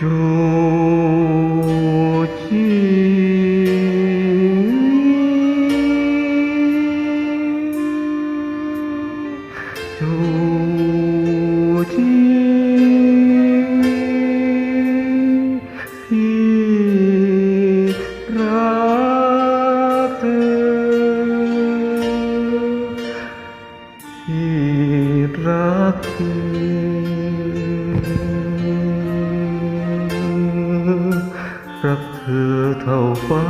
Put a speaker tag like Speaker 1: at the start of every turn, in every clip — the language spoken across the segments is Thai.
Speaker 1: จูจีจูจีพี่รักเธอ เท่าฟ้า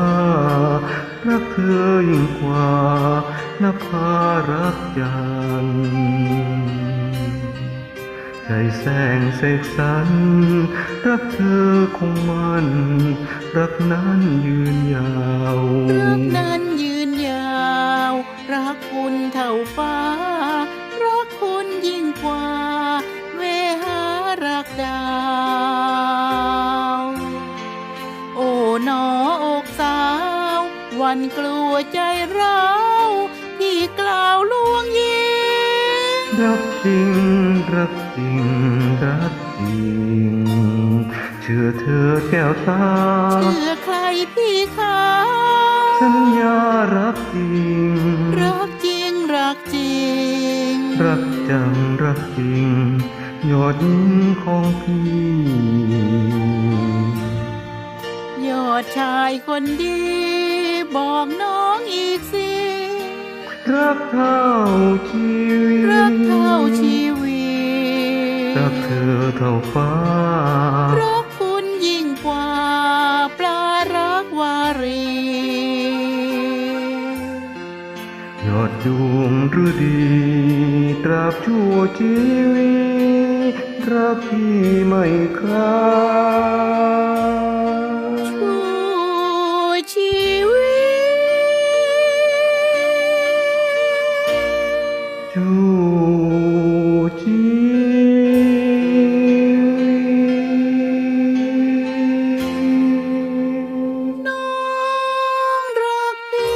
Speaker 1: รักเธอยิ่งกว่านภารักจันใจแสงเสกสรรรักเธอคงมันรักนั้นยืนยาว
Speaker 2: รักนั้นยืนยาว รักคุณเท่าฟ้า รักคุณยิ่งกว่าเวหารักดาว วันกลัวใจร้าวที่กล่าวลวงยิง
Speaker 1: รักจริงรักจริงรักจริงเชื่อเธอแก้วตา
Speaker 2: เชื่อใครพี่ขา
Speaker 1: สัญญารักจริง
Speaker 2: รักจริงรักจริง
Speaker 1: รักจังรักจริงยอดยิ้มของพี่
Speaker 2: ยอดชายคนดี บอกน้องอีกสิ
Speaker 1: รักเท่าชีวิต
Speaker 2: รักเท่าชีวิต
Speaker 1: รักเธอเท่าฟ้า
Speaker 2: รักคุณยิ่งกว่าปลารักวารี
Speaker 1: ยอดดวงฤดีตราบชั่วชีวิตรักพี่ไม่คลา
Speaker 2: ต
Speaker 1: จูจีวิต
Speaker 2: น้องรักพี่